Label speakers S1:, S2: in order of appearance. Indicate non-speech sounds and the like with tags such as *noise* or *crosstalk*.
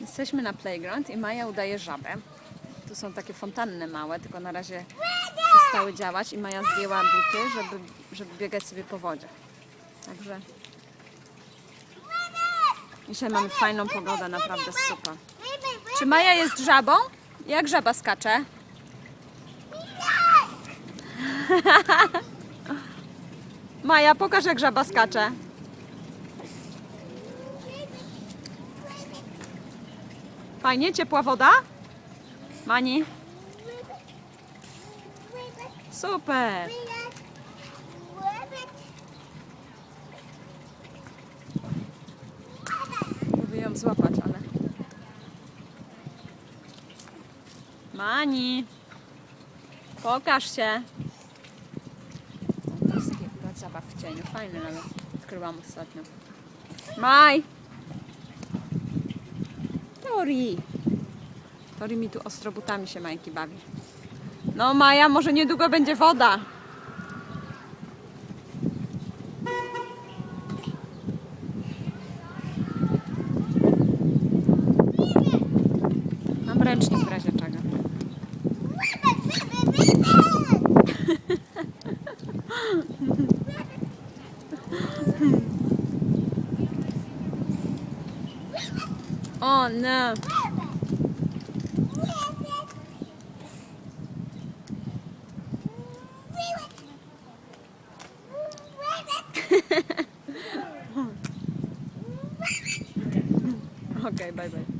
S1: Jesteśmy na playground i Maja udaje żabę. Tu są takie fontanny małe, tylko na razie przestały działać i Maja zdjęła buty, żeby, żeby biegać sobie po wodzie. Także dzisiaj mamy fajną pogodę, naprawdę super. Czy Maja jest żabą? Jak żaba skacze? *laughs* Maja, pokaż jak żaba skacze. Fajnie, ciepła woda? Mani? Super. Próbuję ją złapać, ale... Mani! Pokaż się! To jest taki plac zabaw w cieniu. Fajny nawet. Odkryłam ostatnio. Maj! Tori! Tori mi tu ostrobutami się Majki bawi. No Maja, może niedługo będzie woda. Mam ręcznik w razie czego. *laughs* O no. *laughs* *laughs* okay, bye bye.